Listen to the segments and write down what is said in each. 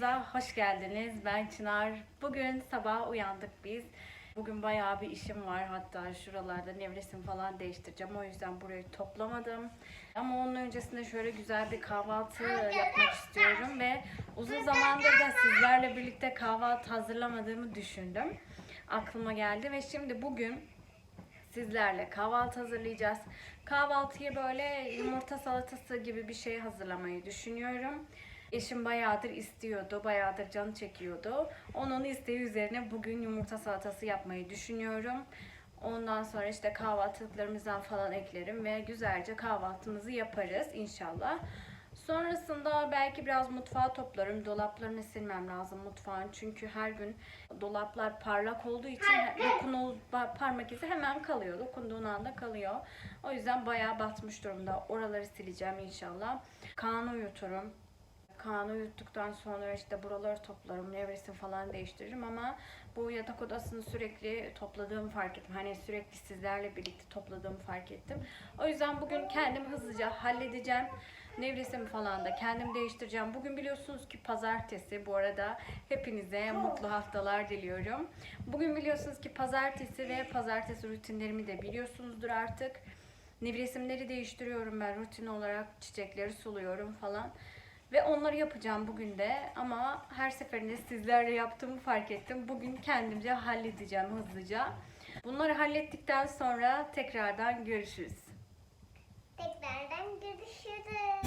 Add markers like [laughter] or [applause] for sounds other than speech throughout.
Kanalımıza hoş geldiniz. Ben Çınar. Bugün sabah uyandık biz. Bugün bayağı bir işim var. Hatta şuralarda nevresim falan değiştireceğim. O yüzden burayı toplamadım. Ama onun öncesinde şöyle güzel bir kahvaltı yapmak istiyorum ve uzun zamandır da sizlerle birlikte kahvaltı hazırlamadığımı düşündüm. Aklıma geldi ve şimdi bugün sizlerle kahvaltı hazırlayacağız. Kahvaltıya böyle yumurta salatası gibi bir şey hazırlamayı düşünüyorum. Eşim bayağıdır istiyordu, bayağıdır canı çekiyordu. Onun isteği üzerine bugün yumurta salatası yapmayı düşünüyorum. Ondan sonra işte kahvaltılıklarımızdan falan eklerim ve güzelce kahvaltımızı yaparız inşallah. Sonrasında belki biraz mutfağı toplarım. Dolaplarını silmem lazım mutfağın. Çünkü her gün dolaplar parlak olduğu için dokunul parmak izi hemen kalıyor. Dokunduğun anda kalıyor. O yüzden bayağı batmış durumda. Oraları sileceğim inşallah. Kaan'ı uyuturum. Kaan'ı uyuttuktan sonra işte buraları toplarım, nevresim falan değiştiririm ama bu yatak odasını sürekli topladığımı fark ettim. Hani sürekli sizlerle birlikte topladığımı fark ettim. O yüzden bugün kendim hızlıca halledeceğim. Nevresim falan da kendim değiştireceğim. Bugün biliyorsunuz ki pazartesi. Bu arada hepinize mutlu haftalar diliyorum. Bugün biliyorsunuz ki pazartesi ve pazartesi rutinlerimi de biliyorsunuzdur artık. Nevresimleri değiştiriyorum ben rutin olarak çiçekleri suluyorum falan. Ve onları yapacağım bugün de ama her seferinde sizlerle yaptığımı fark ettim. Bugün kendimce halledeceğim hızlıca. Bunları hallettikten sonra tekrardan görüşürüz. Tekrardan görüşürüz.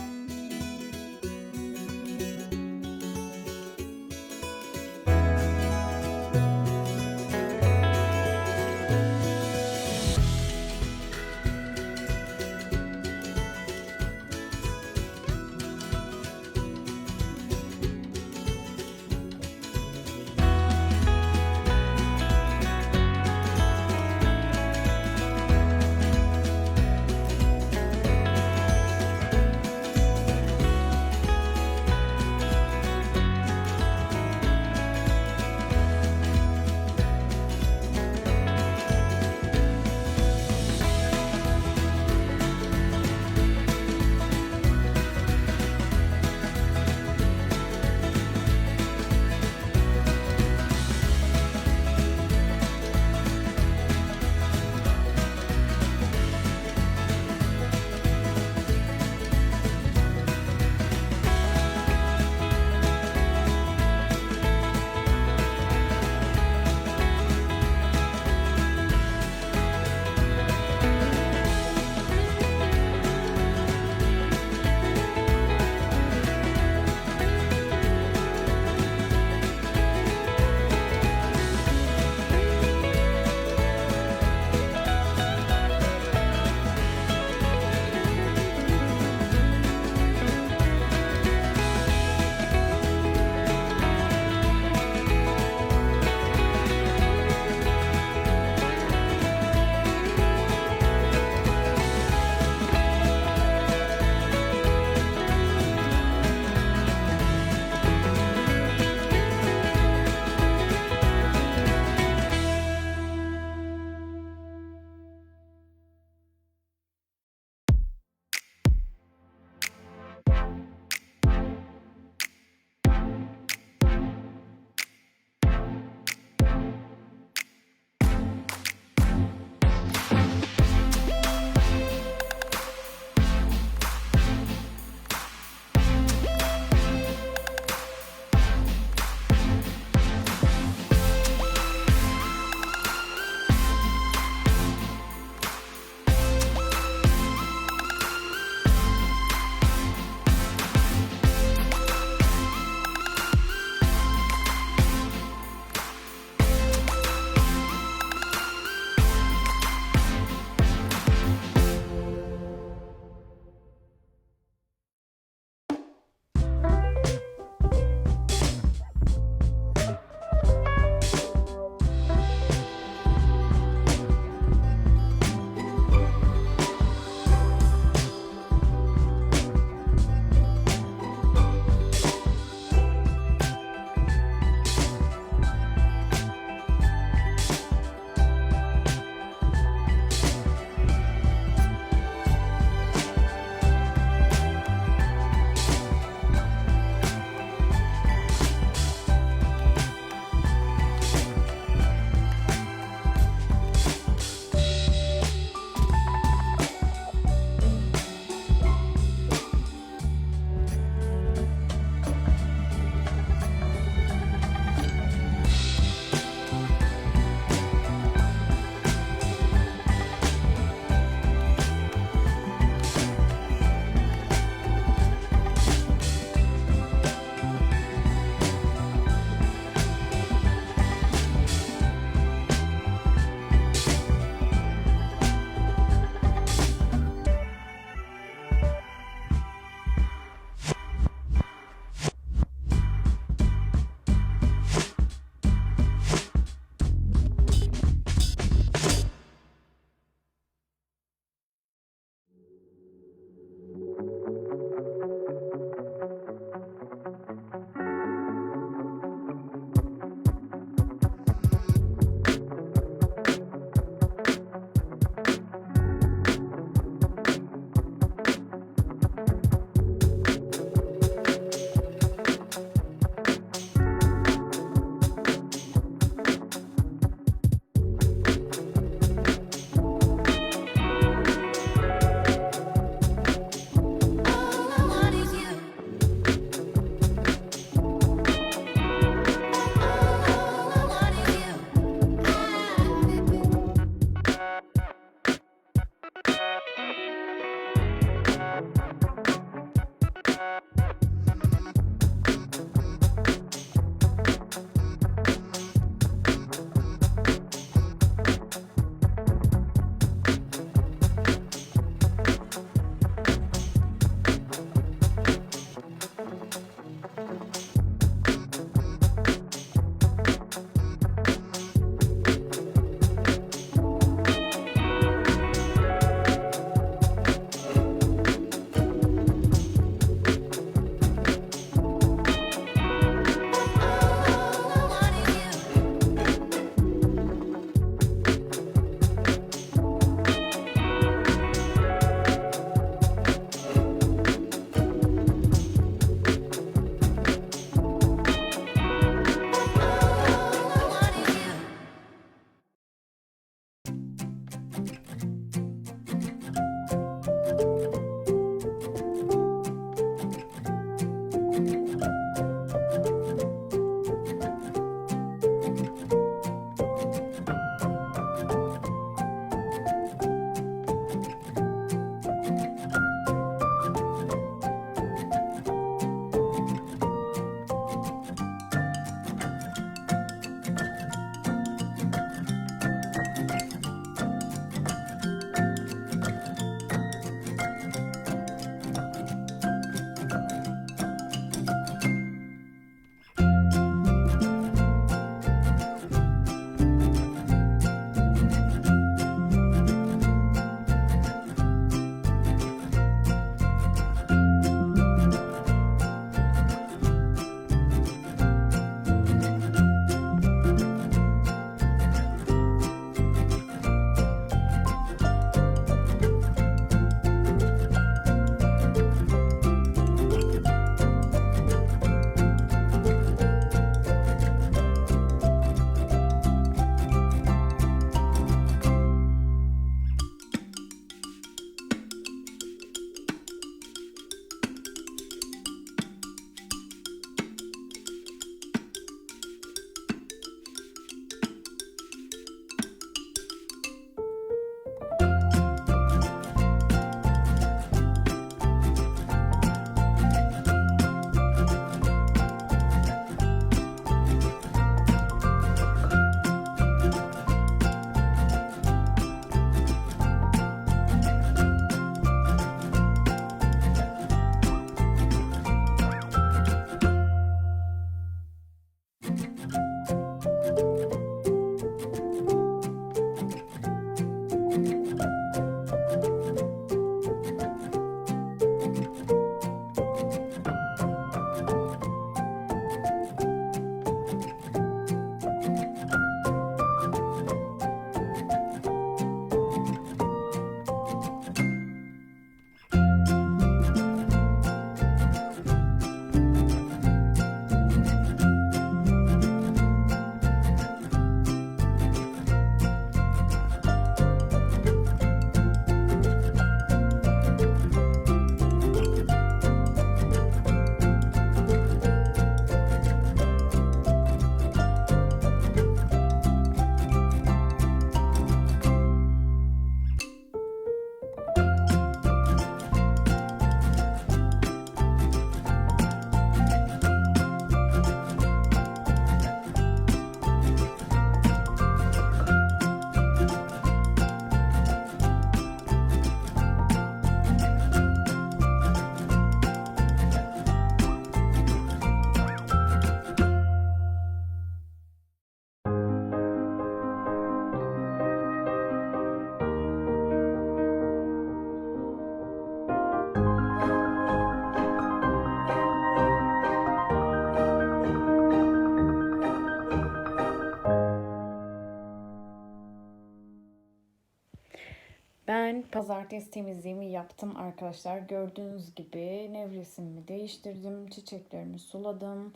Pazartesi temizliğimi yaptım arkadaşlar. Gördüğünüz gibi nevresimimi değiştirdim. Çiçeklerimi suladım.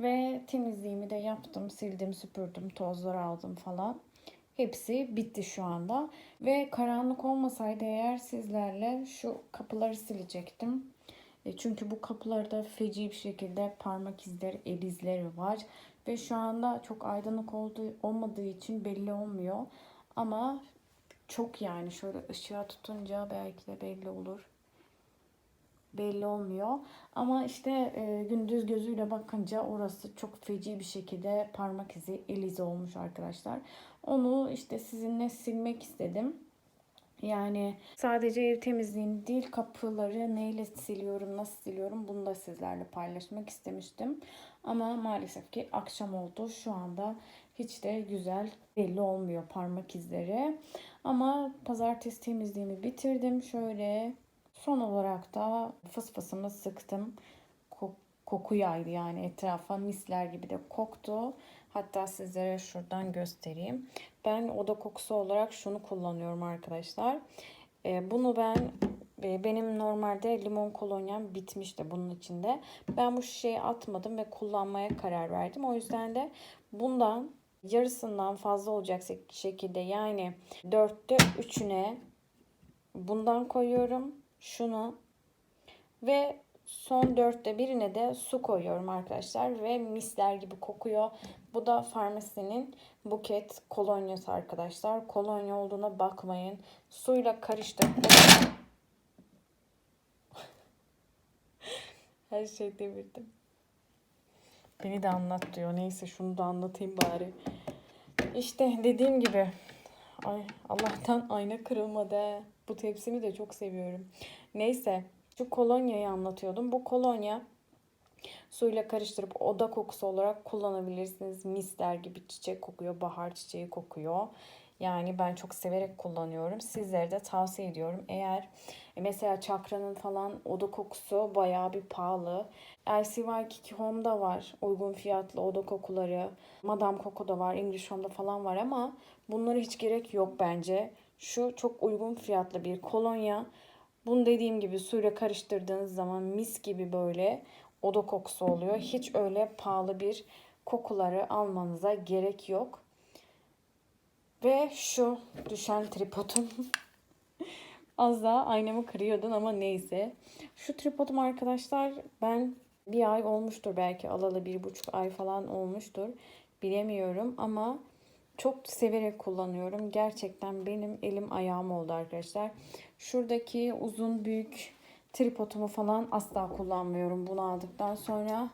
Ve temizliğimi de yaptım. Sildim, süpürdüm, tozları aldım falan. Hepsi bitti şu anda. Ve karanlık olmasaydı eğer sizlerle şu kapıları silecektim. E, Çünkü bu kapılarda feci bir şekilde parmak izleri, el izleri var. Ve şu anda çok aydınlık olduğu, olmadığı için belli olmuyor. Ama çok yani şöyle ışığa tutunca belki de belli olur. Belli olmuyor. Ama işte e, gündüz gözüyle bakınca orası çok feci bir şekilde parmak izi, el izi olmuş arkadaşlar. Onu işte sizinle silmek istedim. Yani sadece ev temizliğini değil kapıları neyle siliyorum, nasıl siliyorum bunu da sizlerle paylaşmak istemiştim. Ama maalesef ki akşam oldu. Şu anda hiç de güzel belli olmuyor parmak izleri. Ama pazartesi temizliğimi bitirdim. Şöyle son olarak da fısfısımı sıktım. Ko- koku yaydı yani etrafa misler gibi de koktu. Hatta sizlere şuradan göstereyim. Ben oda kokusu olarak şunu kullanıyorum arkadaşlar. Ee, bunu ben e, benim normalde limon kolonyam bitmişti bunun içinde. Ben bu şişeyi atmadım ve kullanmaya karar verdim. O yüzden de bundan yarısından fazla olacak şekilde yani dörtte üçüne bundan koyuyorum. Şunu ve son dörtte birine de su koyuyorum arkadaşlar ve misler gibi kokuyor. Bu da farmasinin buket kolonyası arkadaşlar. Kolonya olduğuna bakmayın. Suyla karıştırıp [laughs] her şey devirdim. Beni de anlat diyor. Neyse şunu da anlatayım bari. İşte dediğim gibi ay Allah'tan ayna kırılmadı. Bu tepsimi de çok seviyorum. Neyse şu kolonyayı anlatıyordum. Bu kolonya suyla karıştırıp oda kokusu olarak kullanabilirsiniz. Misler gibi çiçek kokuyor, bahar çiçeği kokuyor. Yani ben çok severek kullanıyorum. Sizlere de tavsiye ediyorum. Eğer e, mesela çakranın falan oda kokusu bayağı bir pahalı. LCY Home'da var uygun fiyatlı oda kokuları. Madame Coco'da var, English Home'da falan var ama bunlara hiç gerek yok bence. Şu çok uygun fiyatlı bir kolonya. Bunu dediğim gibi suyla karıştırdığınız zaman mis gibi böyle oda kokusu oluyor. Hiç öyle pahalı bir kokuları almanıza gerek yok. Ve şu düşen tripodum. [laughs] Az daha aynamı kırıyordun ama neyse. Şu tripodum arkadaşlar ben bir ay olmuştur belki alalı bir buçuk ay falan olmuştur. Bilemiyorum ama çok severek kullanıyorum. Gerçekten benim elim ayağım oldu arkadaşlar. Şuradaki uzun büyük tripodumu falan asla kullanmıyorum bunu aldıktan sonra.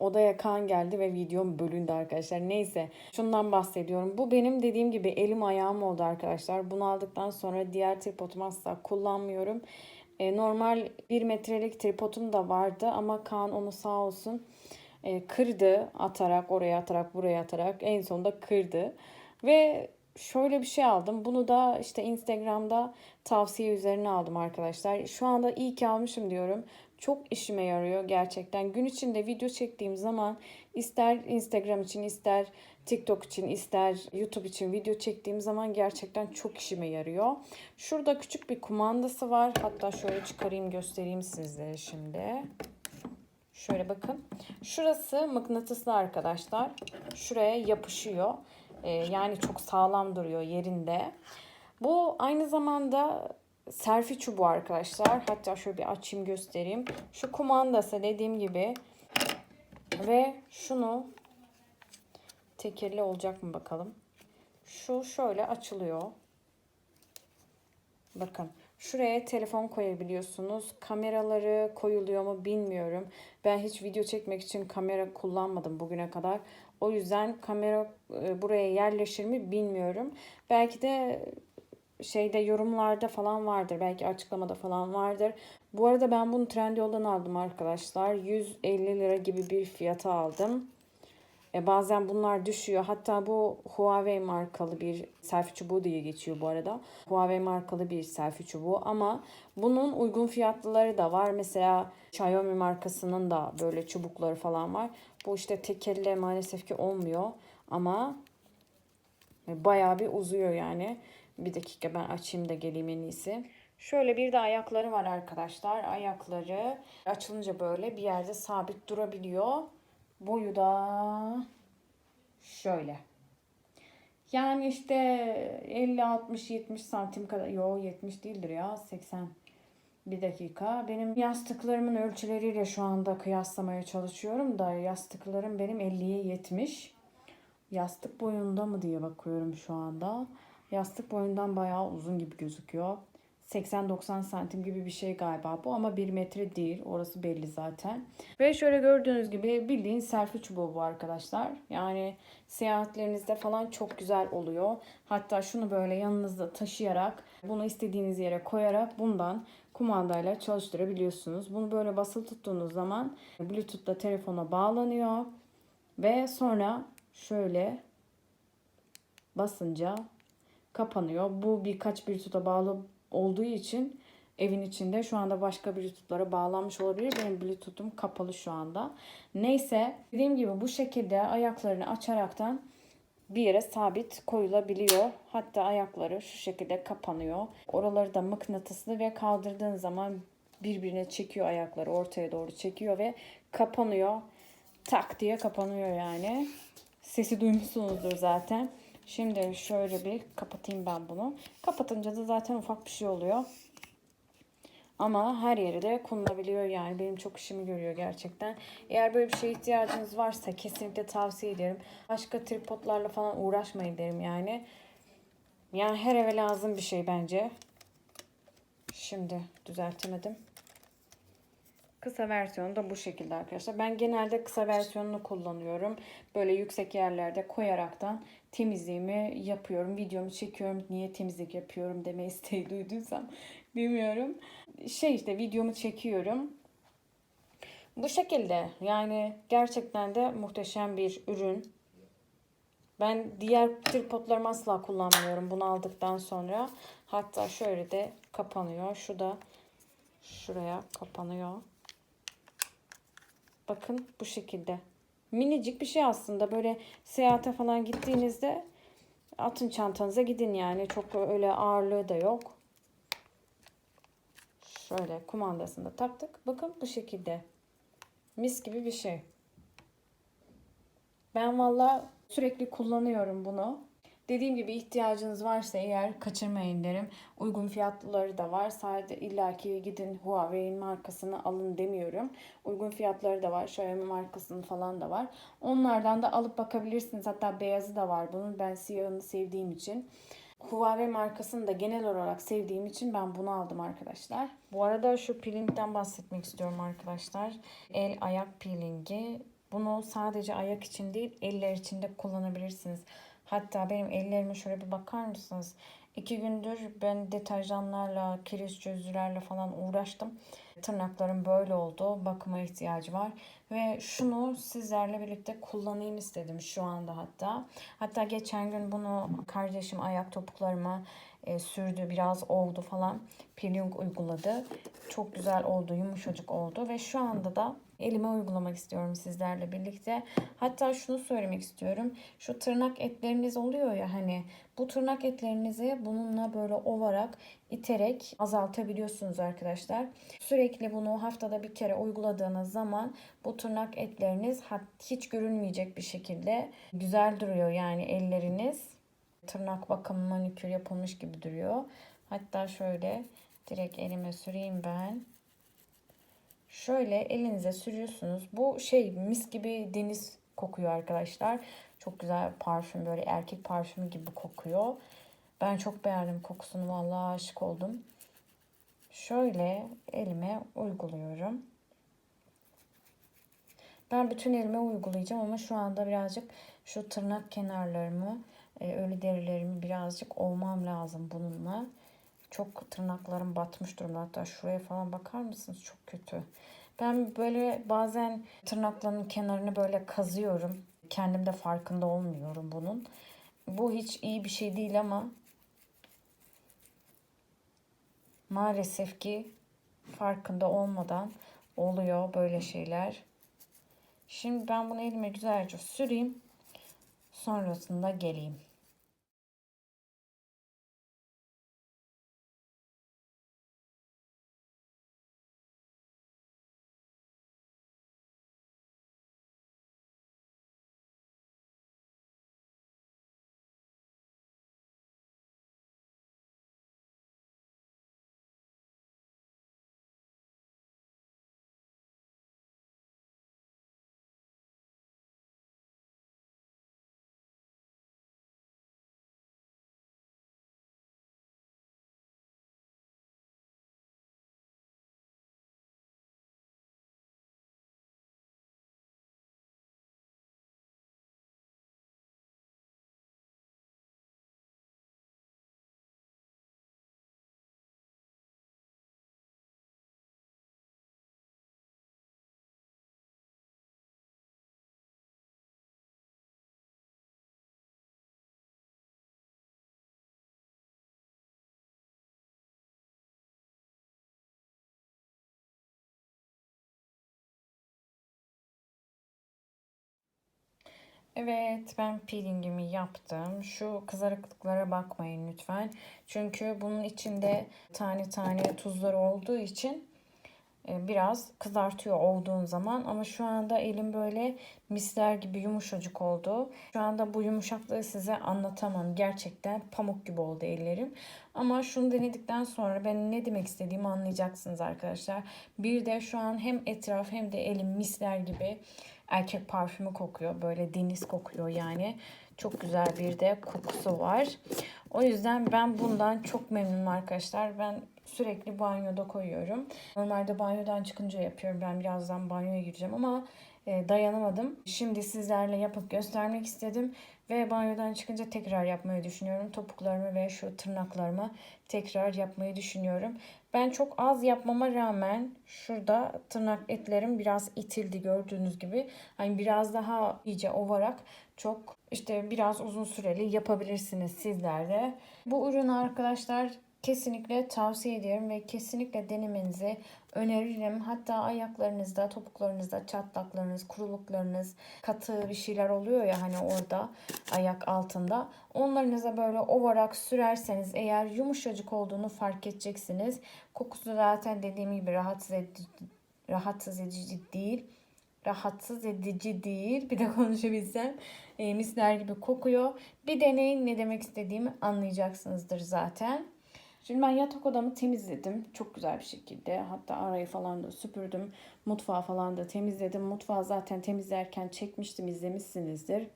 Odaya kan geldi ve videom bölündü arkadaşlar. Neyse şundan bahsediyorum. Bu benim dediğim gibi elim ayağım oldu arkadaşlar. Bunu aldıktan sonra diğer tripodumu asla kullanmıyorum. E, normal 1 metrelik tripodum da vardı ama Kaan onu sağ olsun e, kırdı atarak oraya atarak buraya atarak en sonunda kırdı. Ve şöyle bir şey aldım. Bunu da işte Instagram'da tavsiye üzerine aldım arkadaşlar. Şu anda iyi ki almışım diyorum. Çok işime yarıyor gerçekten. Gün içinde video çektiğim zaman ister Instagram için ister TikTok için ister YouTube için video çektiğim zaman gerçekten çok işime yarıyor. Şurada küçük bir kumandası var. Hatta şöyle çıkarayım göstereyim sizlere şimdi. Şöyle bakın. Şurası mıknatıslı arkadaşlar. Şuraya yapışıyor. Ee, yani çok sağlam duruyor yerinde. Bu aynı zamanda serfi çubuğu arkadaşlar. Hatta şöyle bir açayım göstereyim. Şu kumandası dediğim gibi. Ve şunu tekerli olacak mı bakalım. Şu şöyle açılıyor. Bakın şuraya telefon koyabiliyorsunuz. Kameraları koyuluyor mu bilmiyorum. Ben hiç video çekmek için kamera kullanmadım bugüne kadar. O yüzden kamera e, buraya yerleşir mi bilmiyorum. Belki de şeyde yorumlarda falan vardır. Belki açıklamada falan vardır. Bu arada ben bunu Trendyol'dan aldım arkadaşlar. 150 lira gibi bir fiyata aldım. E, bazen bunlar düşüyor. Hatta bu Huawei markalı bir selfie çubuğu diye geçiyor bu arada. Huawei markalı bir selfie çubuğu ama bunun uygun fiyatlıları da var. Mesela Xiaomi markasının da böyle çubukları falan var. Bu işte tek elle maalesef ki olmuyor ama bayağı bir uzuyor yani. Bir dakika ben açayım da geleyim en iyisi. Şöyle bir de ayakları var arkadaşlar. Ayakları açılınca böyle bir yerde sabit durabiliyor. Boyu da şöyle. Yani işte 50 60 70 santim kadar. Yo 70 değildir ya 80. Bir dakika. Benim yastıklarımın ölçüleriyle şu anda kıyaslamaya çalışıyorum da yastıklarım benim 50'ye 70. Yastık boyunda mı diye bakıyorum şu anda. Yastık boyundan bayağı uzun gibi gözüküyor. 80-90 santim gibi bir şey galiba bu ama 1 metre değil. Orası belli zaten. Ve şöyle gördüğünüz gibi bildiğin selfie çubuğu bu arkadaşlar. Yani seyahatlerinizde falan çok güzel oluyor. Hatta şunu böyle yanınızda taşıyarak bunu istediğiniz yere koyarak bundan kumandayla çalıştırabiliyorsunuz. Bunu böyle basılı tuttuğunuz zaman Bluetooth'la telefona bağlanıyor ve sonra şöyle basınca kapanıyor. Bu birkaç Bluetooth'a bağlı olduğu için evin içinde şu anda başka Bluetooth'lara bağlanmış olabilir. Benim Bluetooth'um kapalı şu anda. Neyse dediğim gibi bu şekilde ayaklarını açaraktan bir yere sabit koyulabiliyor. Hatta ayakları şu şekilde kapanıyor. Oraları da mıknatıslı ve kaldırdığın zaman birbirine çekiyor ayakları ortaya doğru çekiyor ve kapanıyor. Tak diye kapanıyor yani. Sesi duymuşsunuzdur zaten. Şimdi şöyle bir kapatayım ben bunu. Kapatınca da zaten ufak bir şey oluyor. Ama her yere de konulabiliyor yani. Benim çok işimi görüyor gerçekten. Eğer böyle bir şeye ihtiyacınız varsa kesinlikle tavsiye ederim. Başka tripodlarla falan uğraşmayın derim yani. Yani her eve lazım bir şey bence. Şimdi düzeltemedim. Kısa versiyonu da bu şekilde arkadaşlar. Ben genelde kısa versiyonunu kullanıyorum. Böyle yüksek yerlerde koyaraktan temizliğimi yapıyorum. Videomu çekiyorum. Niye temizlik yapıyorum deme [laughs] isteği duyduysam bilmiyorum. Şey işte videomu çekiyorum. Bu şekilde yani gerçekten de muhteşem bir ürün. Ben diğer tripodlarımı asla kullanmıyorum bunu aldıktan sonra. Hatta şöyle de kapanıyor. Şu da şuraya kapanıyor. Bakın bu şekilde. Minicik bir şey aslında. Böyle seyahate falan gittiğinizde atın çantanıza gidin yani. Çok öyle ağırlığı da yok. Şöyle kumandasını da taktık. Bakın bu şekilde. Mis gibi bir şey. Ben valla sürekli kullanıyorum bunu. Dediğim gibi ihtiyacınız varsa eğer kaçırmayın derim. Uygun fiyatları da var. Sadece illaki gidin Huawei'in markasını alın demiyorum. Uygun fiyatları da var. Xiaomi markasının falan da var. Onlardan da alıp bakabilirsiniz. Hatta beyazı da var bunun. Ben siyahını sevdiğim için. Huawei markasını da genel olarak sevdiğim için ben bunu aldım arkadaşlar. Bu arada şu peelingden bahsetmek istiyorum arkadaşlar. El ayak peelingi. Bunu sadece ayak için değil eller için de kullanabilirsiniz. Hatta benim ellerime şöyle bir bakar mısınız? İki gündür ben deterjanlarla, kireç çözücülerle falan uğraştım. Tırnaklarım böyle oldu. Bakıma ihtiyacı var. Ve şunu sizlerle birlikte kullanayım istedim şu anda hatta. Hatta geçen gün bunu kardeşim ayak topuklarıma e, sürdü. Biraz oldu falan. Peeling uyguladı. Çok güzel oldu. Yumuşacık oldu. Ve şu anda da elime uygulamak istiyorum sizlerle birlikte. Hatta şunu söylemek istiyorum. Şu tırnak etleriniz oluyor ya hani bu tırnak etlerinizi bununla böyle ovarak iterek azaltabiliyorsunuz arkadaşlar. Sürekli bunu haftada bir kere uyguladığınız zaman bu tırnak etleriniz hiç görünmeyecek bir şekilde güzel duruyor yani elleriniz. Tırnak bakımı manikür yapılmış gibi duruyor. Hatta şöyle direkt elime süreyim ben. Şöyle elinize sürüyorsunuz. Bu şey mis gibi deniz kokuyor arkadaşlar. Çok güzel parfüm böyle erkek parfümü gibi kokuyor. Ben çok beğendim kokusunu vallahi aşık oldum. Şöyle elime uyguluyorum. Ben bütün elime uygulayacağım ama şu anda birazcık şu tırnak kenarlarımı, e, ölü derilerimi birazcık ovmam lazım bununla. Çok tırnaklarım batmış durumda. Hatta şuraya falan bakar mısınız? Çok kötü. Ben böyle bazen tırnaklarının kenarını böyle kazıyorum. Kendim de farkında olmuyorum bunun. Bu hiç iyi bir şey değil ama maalesef ki farkında olmadan oluyor böyle şeyler. Şimdi ben bunu elime güzelce süreyim. Sonrasında geleyim. Evet ben peelingimi yaptım. Şu kızarıklıklara bakmayın lütfen. Çünkü bunun içinde tane tane tuzları olduğu için e, biraz kızartıyor olduğun zaman. Ama şu anda elim böyle misler gibi yumuşacık oldu. Şu anda bu yumuşaklığı size anlatamam. Gerçekten pamuk gibi oldu ellerim. Ama şunu denedikten sonra ben ne demek istediğimi anlayacaksınız arkadaşlar. Bir de şu an hem etraf hem de elim misler gibi erkek parfümü kokuyor. Böyle deniz kokuyor yani. Çok güzel bir de kokusu var. O yüzden ben bundan çok memnunum arkadaşlar. Ben sürekli banyoda koyuyorum. Normalde banyodan çıkınca yapıyorum. Ben birazdan banyoya gireceğim ama e, dayanamadım. Şimdi sizlerle yapıp göstermek istedim. Ve banyodan çıkınca tekrar yapmayı düşünüyorum. Topuklarımı ve şu tırnaklarımı tekrar yapmayı düşünüyorum. Ben çok az yapmama rağmen şurada tırnak etlerim biraz itildi gördüğünüz gibi. Hani biraz daha iyice ovarak çok işte biraz uzun süreli yapabilirsiniz sizler de. Bu ürünü arkadaşlar kesinlikle tavsiye ederim ve kesinlikle denemenizi öneririm. Hatta ayaklarınızda, topuklarınızda çatlaklarınız, kuruluklarınız, katı bir şeyler oluyor ya hani orada ayak altında. Onlarınıza böyle ovarak sürerseniz eğer yumuşacık olduğunu fark edeceksiniz. Kokusu zaten dediğim gibi rahatsız edici, rahatsız edici değil. Rahatsız edici değil. Bir de [laughs] konuşabilsem. E, misler gibi kokuyor. Bir deneyin ne demek istediğimi anlayacaksınızdır zaten. Şimdi ben yatak odamı temizledim. Çok güzel bir şekilde. Hatta arayı falan da süpürdüm. Mutfağı falan da temizledim. Mutfağı zaten temizlerken çekmiştim izlemişsinizdir.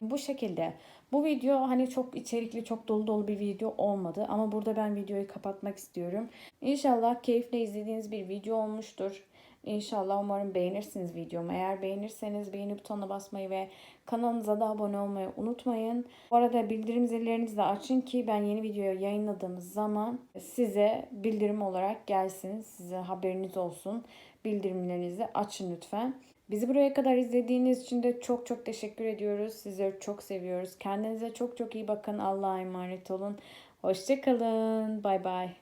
Bu şekilde. Bu video hani çok içerikli, çok dolu dolu bir video olmadı. Ama burada ben videoyu kapatmak istiyorum. İnşallah keyifle izlediğiniz bir video olmuştur. İnşallah umarım beğenirsiniz videomu. Eğer beğenirseniz beğeni butonuna basmayı ve kanalımıza da abone olmayı unutmayın. Bu arada bildirim zillerinizi de açın ki ben yeni videoyu yayınladığımız zaman size bildirim olarak gelsin. Size haberiniz olsun. Bildirimlerinizi açın lütfen. Bizi buraya kadar izlediğiniz için de çok çok teşekkür ediyoruz. Sizleri çok seviyoruz. Kendinize çok çok iyi bakın. Allah'a emanet olun. Hoşçakalın. Bay bay.